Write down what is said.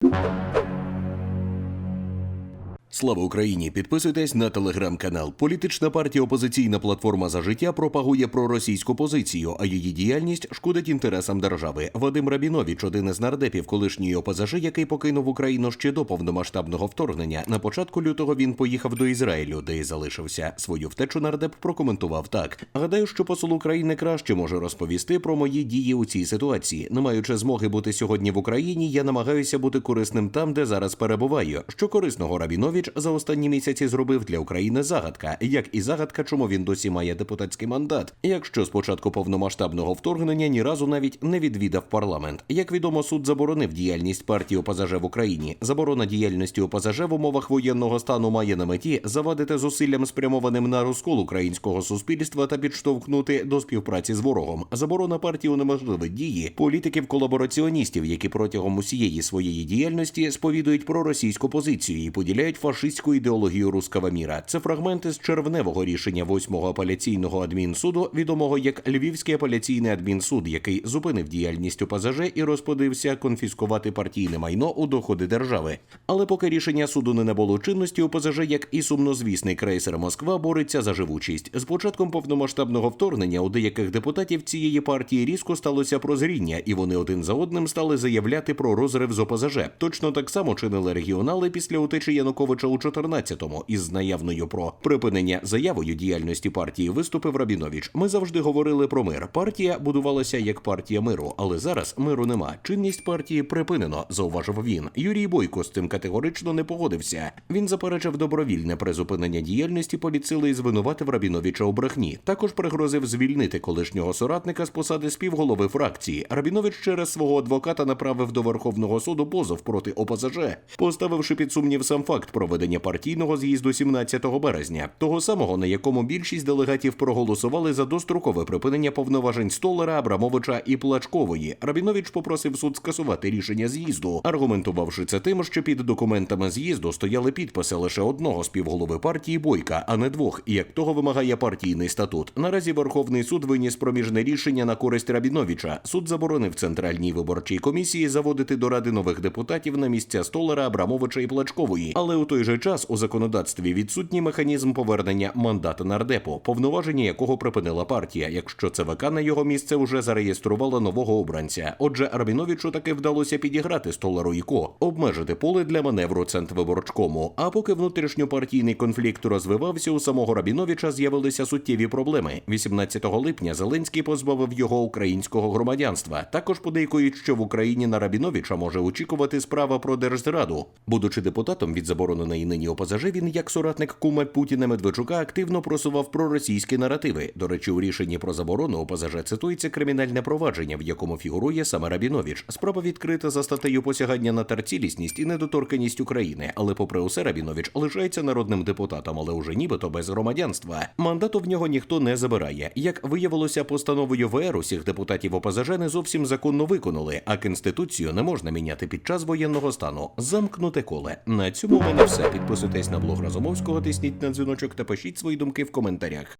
you. Слава Україні! Підписуйтесь на телеграм-канал. Політична партія Опозиційна платформа за життя пропагує проросійську позицію, а її діяльність шкодить інтересам держави. Вадим Рабінович, один із нардепів колишньої ОПЗЖ, який покинув Україну ще до повномасштабного вторгнення. На початку лютого він поїхав до Ізраїлю, де й залишився. Свою втечу нардеп прокоментував так: гадаю, що посол України краще може розповісти про мої дії у цій ситуації. Не маючи змоги бути сьогодні в Україні, я намагаюся бути корисним там, де зараз перебуваю. Що корисного Рабінович за останні місяці зробив для України загадка, як і загадка, чому він досі має депутатський мандат. Якщо з початку повномасштабного вторгнення ні разу навіть не відвідав парламент. Як відомо, суд заборонив діяльність партії ОПЗЖ в Україні. Заборона діяльності ОПЗЖ в умовах воєнного стану має на меті завадити зусиллям спрямованим на розкол українського суспільства та підштовхнути до співпраці з ворогом. Заборона партії унеможливить дії політиків-колабораціоністів, які протягом усієї своєї діяльності сповідують про російську позицію і поділяють фашистську ідеологію руского міра. Це фрагменти з червневого рішення восьмого апеляційного адмінсуду, відомого як Львівський апеляційний адмінсуд, який зупинив діяльність ОПЗЖ і розподився конфіскувати партійне майно у доходи держави. Але поки рішення суду не набуло чинності, ОПЗЖ, як і сумнозвісний крейсер Москва, бореться за живучість. З початком повномасштабного вторгнення у деяких депутатів цієї партії різко сталося прозріння, і вони один за одним стали заявляти про розрив з ОПЗЖ. Точно так само чинили регіонали після утечі Януковича у 14-му із наявною про припинення заявою діяльності партії виступив Рабінович. Ми завжди говорили про мир. Партія будувалася як партія миру, але зараз миру нема. Чинність партії припинено, зауважив він. Юрій Бойко з цим категорично не погодився. Він заперечив добровільне призупинення діяльності поліцили і звинуватив Рабіновича у брехні. Також пригрозив звільнити колишнього соратника з посади співголови фракції. Рабінович через свого адвоката направив до Верховного суду позов проти ОПЗЖ, поставивши під сумнів сам факт проведення партійного з'їзду 17 березня, того самого на якому більшість делегатів проголосували за дострокове припинення повноважень Столера, Абрамовича і Плачкової. Рабінович попросив суд скасувати рішення з'їзду, аргументувавши це тим, що під документами з'їзду стояли підписи лише одного співголови партії Бойка, а не двох, як того вимагає партійний статут. Наразі Верховний суд виніс проміжне рішення на користь Рабіновича. Суд заборонив центральній виборчій комісії заводити до ради нових депутатів на місця Столера, Абрамовича і Плачкової. Але у той же час у законодавстві відсутній механізм повернення мандата нардепу, повноваження якого припинила партія, якщо ЦВК на його місце вже зареєструвало нового обранця. Отже, Рабіновичу таки вдалося підіграти столару і ко, обмежити поле для маневру центвиборчкому. А поки внутрішньопартійний конфлікт розвивався, у самого Рабіновича з'явилися суттєві проблеми. 18 липня Зеленський позбавив його українського громадянства. Також подейкують, що в Україні на Рабіновича може очікувати справа про держзраду. Будучи депутатом від забороненої нині ОПЗЖ, він як соратник кума Путіна Медведчука активно просував проросійські наративи. До речі, у рішенні про заборону ОПЗЖ цитується кримінальне провадження, в якому фігурує саме Рабінович. Справа відкрита за статтею посягання на терцілісність і недоторканність України. Але, попри усе, Рабінович лишається народним депутатом, але уже нібито без громадянства. Мандату в нього ніхто не забирає. Як виявилося, постановою ВР усіх депутатів ОПЗЖ не зовсім законно виконали, а конституцію не можна міняти під час воєнного стану. Замкнуте коле. На цьому мене все. Підписуйтесь на блог Разумовського, тисніть на дзвіночок та пишіть свої думки в коментарях.